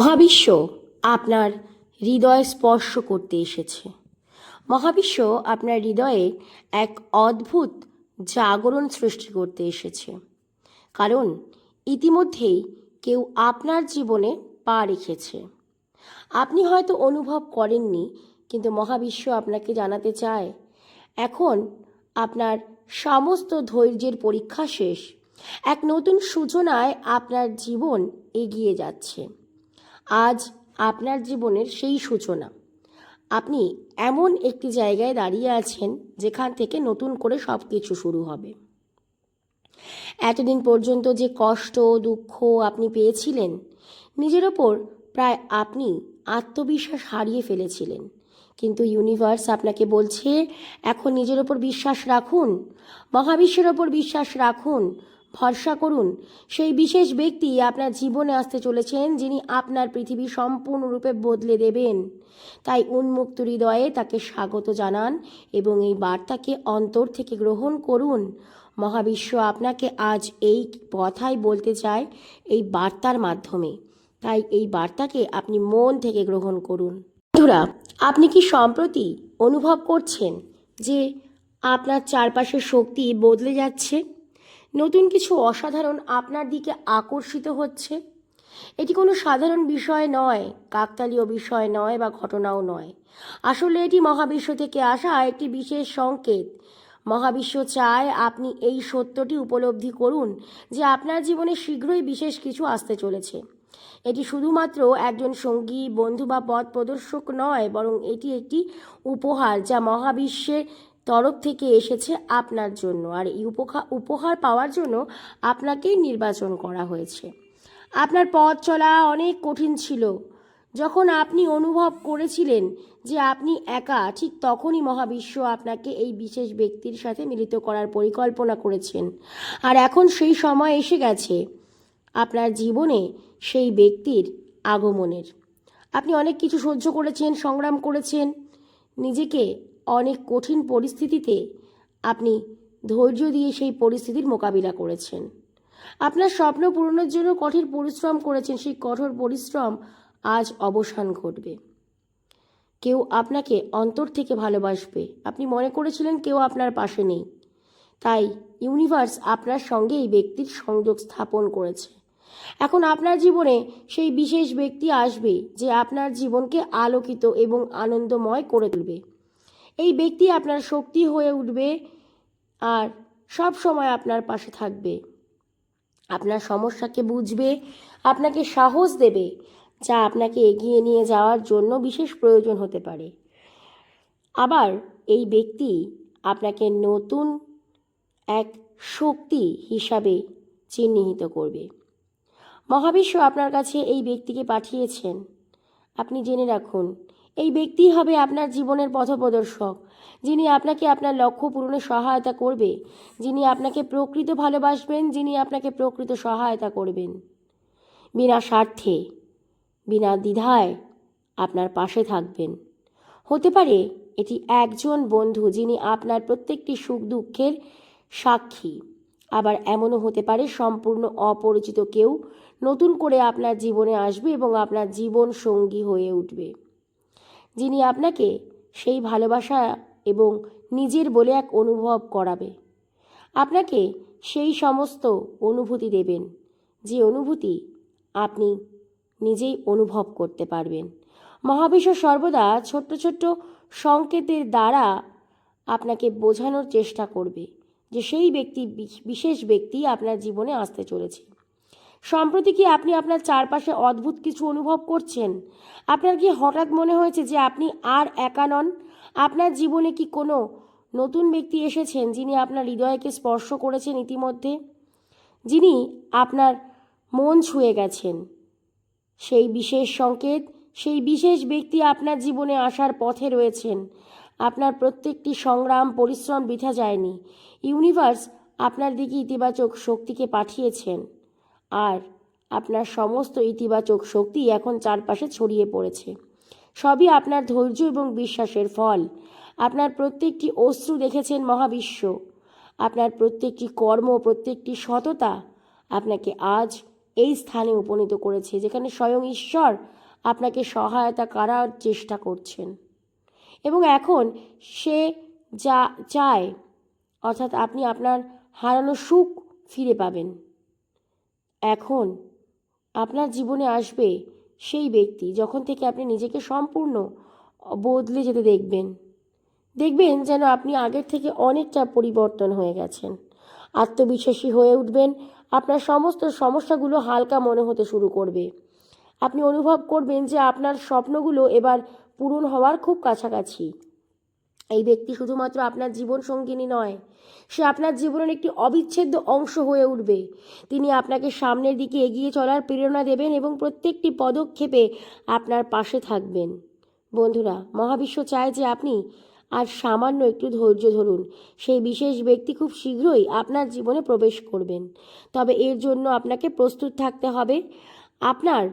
মহাবিশ্ব আপনার হৃদয় স্পর্শ করতে এসেছে। মহাবিশ্ব আপনার হৃদয়ে এক অদ্ভুত জাগরণ সৃষ্টি করতে এসেছে। কারণ ইতিমধ্যেই কেউ আপনার জীবনে পা রেখেছে। আপনি হয়তো অনুভব করেননি, কিন্তু মহাবিশ্ব আপনাকে জানাতে চায়, এখন আপনার সমস্ত ধৈর্যের পরীক্ষা শেষ। এক নতুন সূচনায় আপনার জীবন এগিয়ে যাচ্ছে। আজ আপনার জীবনের সেই সূচনা। আপনি এমন একটি জায়গায় দাঁড়িয়ে আছেন যেখান থেকে নতুন করে সব কিছু শুরু হবে। এতদিন পর্যন্ত যে কষ্ট, দুঃখ আপনি পেয়েছিলেন, নিজের ওপর প্রায় আপনি আত্মবিশ্বাস হারিয়ে ফেলেছিলেন। কিন্তু ইউনিভার্স আপনাকে বলছে, এখন নিজের ওপর বিশ্বাস রাখুন, মহাবিশ্বের ওপর বিশ্বাস রাখুন ভরসা করুন। সেই বিশেষ ব্যক্তি আপনার জীবনে আসতে চলেছেন, যিনি আপনার পৃথিবী সম্পূর্ণরূপে বদলে দেবেন। তাই উন্মুক্ত হৃদয়ে তাকে স্বাগত জানান এবং এই বার্তাকে অন্তর থেকে গ্রহণ করুন। মহাবিশ্ব আপনাকে আজ এই কথাই বলতে চায়, এই বার্তার মাধ্যমে। তাই এই বার্তাকে আপনি মন থেকে গ্রহণ করুন। বন্ধুরা, আপনি কি সম্প্রতি অনুভব করছেন যে আপনার চারপাশের শক্তি বদলে যাচ্ছে? নতুন কিছু অসাধারণ আপনার দিকে আকর্ষিত হচ্ছে? এটি কোনো সাধারণ বিষয় নয়, কাকতালীয় বিষয় নয় বা ঘটনাও নয়। আসলে এটি মহাবিশ্ব থেকে আসা একটি বিশেষ সংকেত। মহাবিশ্ব চায় আপনি এই সত্যটি উপলব্ধি করুন যে আপনার জীবনে শীঘ্রই বিশেষ কিছু আসতে চলেছে। এটি শুধুমাত্র একজন সঙ্গী, বন্ধু বা পথ প্রদর্শক নয়, বরং এটি একটি উপহার যা মহাবিশ্বের তরফ থেকে এসেছে আপনার জন্য। আর এই উপহার উপহার পাওয়ার জন্য আপনাকেই নির্বাচন করা হয়েছে। আপনার পথ চলা অনেক কঠিন ছিল। যখন আপনি অনুভব করেছিলেন যে আপনি একা, ঠিক তখনই মহাবিশ্ব আপনাকে এই বিশেষ ব্যক্তির সাথে মিলিত করার পরিকল্পনা করেছেন। আর এখন সেই সময় এসে গেছে আপনার জীবনে সেই ব্যক্তির আগমনের। আপনি অনেক কিছু সহ্য করেছেন, সংগ্রাম করেছেন, নিজেকে অনেক কঠিন পরিস্থিতিতে আপনি ধৈর্য দিয়ে সেই পরিস্থিতির মোকাবিলা করেছেন। আপনার স্বপ্ন পূরণের জন্য কঠিন পরিশ্রম করেছেন, সেই কঠোর পরিশ্রম আজ অবসান ঘটবে। কেউ আপনাকে অন্তর থেকে ভালোবাসবে। আপনি মনে করেছিলেন কেউ আপনার পাশে নেই। তাই ইউনিভার্স আপনার সঙ্গে এই ব্যক্তির সংযোগ স্থাপন করেছে। এখন আপনার জীবনে সেই বিশেষ ব্যক্তি আসবে যে আপনার জীবনকে আলোকিত এবং আনন্দময় করে তুলবে। এই ব্যক্তি আপনার শক্তি হয়ে উঠবে আর সব সময় আপনার পাশে থাকবে। আপনার সমস্যাকে বুঝবে, আপনাকে সাহস দেবে যা আপনাকে এগিয়ে নিয়ে যাওয়ার জন্য বিশেষ প্রয়োজন হতে পারে। আবার এই ব্যক্তি আপনাকে নতুন এক শক্তি হিসাবে চিহ্নিত করবে। মহাবিশ্ব আপনার কাছে এই ব্যক্তিকে পাঠিয়েছেন। আপনি জেনে রাখুন এই ব্যক্তি হবে আপনার জীবনের পথপ্রদর্শক, যিনি আপনাকে আপনার লক্ষ্য পূরণে সহায়তা করবে, যিনি আপনাকে প্রকৃত ভালোবাসবেন, যিনি আপনাকে প্রকৃত সহায়তা করবেন। বিনা স্বার্থে, বিনা দ্বিধায় আপনার পাশে থাকবেন। হতে পারে এটি একজন বন্ধু যিনি আপনার প্রত্যেকটি সুখ দুঃখের সাক্ষী, আবার এমনও হতে পারে সম্পূর্ণ অপরিচিত কেউ নতুন করে আপনার জীবনে আসবে এবং আপনার জীবন সঙ্গী হয়ে উঠবে। যিনি আপনাকে সেই ভালোবাসা এবং নিজের বলে এক অনুভব করাবে। আপনাকে সেই সমস্ত অনুভূতি দেবেন, যে অনুভূতি আপনি নিজেই অনুভব করতে পারবেন। মহাবিশ্ব সর্বদা ছোট্ট ছোট্ট সংকেতের দ্বারা আপনাকে বোঝানোর চেষ্টা করবে, যে সেই ব্যক্তি, বিশেষ ব্যক্তি আপনার জীবনে আসতে চলেছে। সম্প্রতি কি আপনি আপনার চারপাশে অদ্ভুত কিছু অনুভব করছেন? আপনার কি হঠাৎ মনে হয়েছে যে আপনি আর একা নন? আপনার জীবনে কি কোনো নতুন ব্যক্তি এসেছেন যিনি আপনার হৃদয়কে স্পর্শ করেছেন ইতিমধ্যে? যিনি আপনার মন ছুঁয়ে গেছেন? সেই বিশেষ সংকেত, সেই বিশেষ ব্যক্তি আপনার জীবনে আসার পথে রয়েছেন। আপনার প্রত্যেকটি সংগ্রাম, পরিশ্রম বৃথা যায়নি। ইউনিভার্স আপনার দিকে ইতিবাচক শক্তিকে পাঠিয়েছেন। আর আপনার সমস্ত ইতিবাচক শক্তি এখন চারপাশে ছড়িয়ে পড়েছে। সবই আপনার ধৈর্য এবং বিশ্বাসের ফল। আপনার প্রত্যেকটি অশ্রু দেখেছেন মহাবিশ্ব। আপনার প্রত্যেকটি কর্ম, প্রত্যেকটি সততা আপনাকে আজ এই স্থানে উপনীত করেছে, যেখানে স্বয়ং ঈশ্বর আপনাকে সহায়তা করার চেষ্টা করছেন। এবং এখন সে যা চায়, অর্থাৎ আপনি আপনার হারানো সুখ ফিরে পাবেন। এখন আপনার জীবনে আসবে সেই ব্যক্তি যখন থেকে আপনি নিজেকে সম্পূর্ণ বদলে যেতে দেখবেন। দেখবেন যেন আপনি আগের থেকে অনেকটা পরিবর্তন হয়ে গেছেন। আত্মবিশ্বাসী হয়ে উঠবেন, আপনার সমস্ত সমস্যাগুলো হালকা মনে হতে শুরু করবে। আপনি অনুভব করবেন যে আপনার স্বপ্নগুলো এবার পূরণ হওয়ার খুব কাছাকাছি। এই ব্যক্তি শুধুমাত্র আপনার জীবন সঙ্গিনী নয়, সে আপনার জীবনের একটি অবিচ্ছেদ্য অংশ হয়ে উঠবে। তিনি আপনাকে সামনের দিকে এগিয়ে চলার প্রেরণা দেবেন এবং প্রত্যেকটি পদক্ষেপে আপনার পাশে থাকবেন। বন্ধুরা, মহাবিশ্ব চায় যে আপনি আর সামান্য একটু ধৈর্য ধরুন। সেই বিশেষ ব্যক্তি খুব শীঘ্রই আপনার জীবনে প্রবেশ করবেন। তবে এর জন্য আপনাকে প্রস্তুত থাকতে হবে। আপনার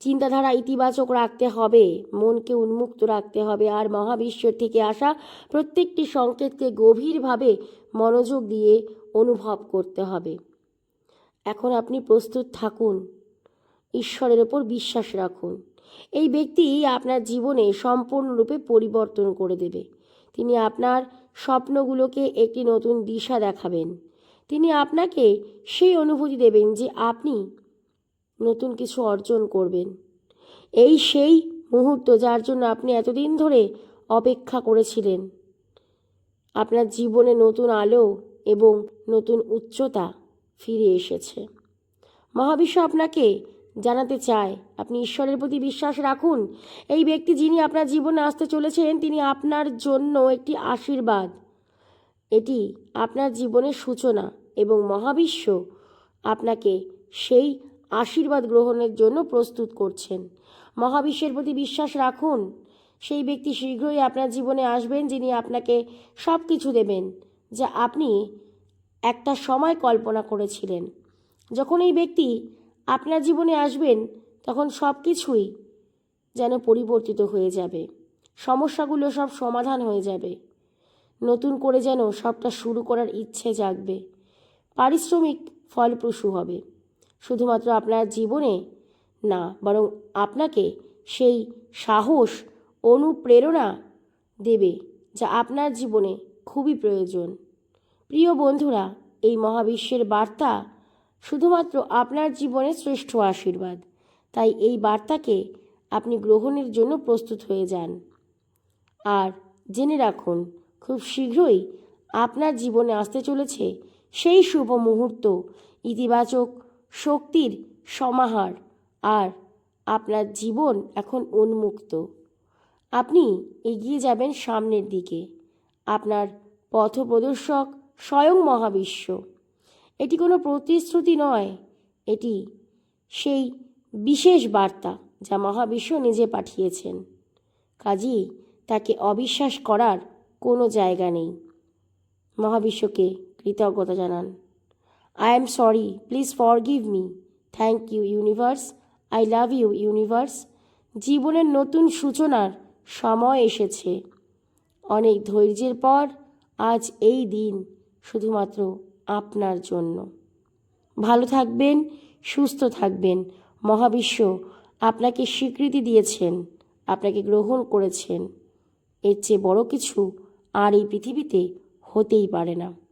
চিন্তাধারা ইতিবাচক রাখতে হবে, মনকে উন্মুক্ত রাখতে হবে আর মহাবিশ্ব থেকে আসা প্রত্যেকটি সংকেতকে গভীরভাবে মনোযোগ দিয়ে অনুভব করতে হবে। এখন আপনি প্রস্তুত থাকুন, ঈশ্বরের ওপর বিশ্বাস রাখুন। এই ব্যক্তি আপনার জীবনে সম্পূর্ণরূপে পরিবর্তন করে দেবে। তিনি আপনার স্বপ্নগুলোকে একটি নতুন দিশা দেখাবেন। তিনি আপনাকে সেই অনুভূতি দেবেন যে আপনি নতুন কিছু অর্জন করবেন। এই সেই মুহূর্ত যার জন্য আপনি এতদিন ধরে অপেক্ষা করেছিলেন। আপনার জীবনে নতুন আলো এবং নতুন উচ্চতা ফিরে এসেছে। মহাবিশ্ব আপনাকে জানাতে চায়, আপনি ঈশ্বরের প্রতি বিশ্বাস রাখুন। এই ব্যক্তি যিনি আপনার জীবনে আসতে চলেছেন, তিনি আপনার জন্য একটি আশীর্বাদ। এটি আপনার জীবনের সূচনা এবং মহাবিশ্ব আপনাকে সেই আশীর্বাদ গ্রহণের জন্য প্রস্তুত করছেন। মহাবিশ্বের প্রতি বিশ্বাস রাখুন। সেই ব্যক্তি শীঘ্রই আপনার জীবনে আসবেন যিনি আপনাকে সব কিছু দেবেন, যা আপনি একটা সময় কল্পনা করেছিলেন। যখন এই ব্যক্তি আপনার জীবনে আসবেন, তখন সব কিছুই যেন পরিবর্তিত হয়ে যাবে। সমস্যাগুলো সব সমাধান হয়ে যাবে। নতুন করে যেন সবটা শুরু করার ইচ্ছে জাগবে। পারিশ্রমিক ফলপ্রসূ হবে। শুধুমাত্র আপনার জীবনে না, বরং আপনাকে সেই সাহস, অনুপ্রেরণা দেবে যা আপনার জীবনে খুবই প্রয়োজন। প্রিয় বন্ধুরা, এই মহাবিশ্বের বার্তা শুধুমাত্র আপনার জীবনের শ্রেষ্ঠ আশীর্বাদ। তাই এই বার্তাকে আপনি গ্রহণের জন্য প্রস্তুত হয়ে যান। আর জেনে রাখুন, খুব শীঘ্রই আপনার জীবনে আসতে চলেছে সেই শুভ মুহূর্ত, ইতিবাচক শক্তির সমাহার আর আপনার জীবন এখন উন্মুক্ত। আপনি এগিয়ে যাবেন সামনের দিকে। আপনার পথপ্রদর্শক স্বয়ং মহাবিশ্ব। এটি কোনো প্রতিশ্রুতি নয়। এটি সেই বিশেষ বার্তা যা মহাবিশ্ব নিজে পাঠিয়েছেন। কাজেই তাকে অবিশ্বাস করার কোনো জায়গা নেই। মহাবিশ্বকে কৃতজ্ঞতা জানান। I am sorry please forgive me thank you universe I love you universe জীবনের নতুন সূচনার সময় এসেছে। অনেক ধৈর্যের পর আজ এই দিন শুধুমাত্র আপনার জন্য। ভালো থাকবেন, সুস্থ থাকবেন। মহাবিশ্ব আপনাকে স্বীকৃতি দিয়েছেন, আপনাকে গ্রহণ করেছেন। এর চেয়ে বড় কিছু আর এই পৃথিবীতে হতেই পারে না।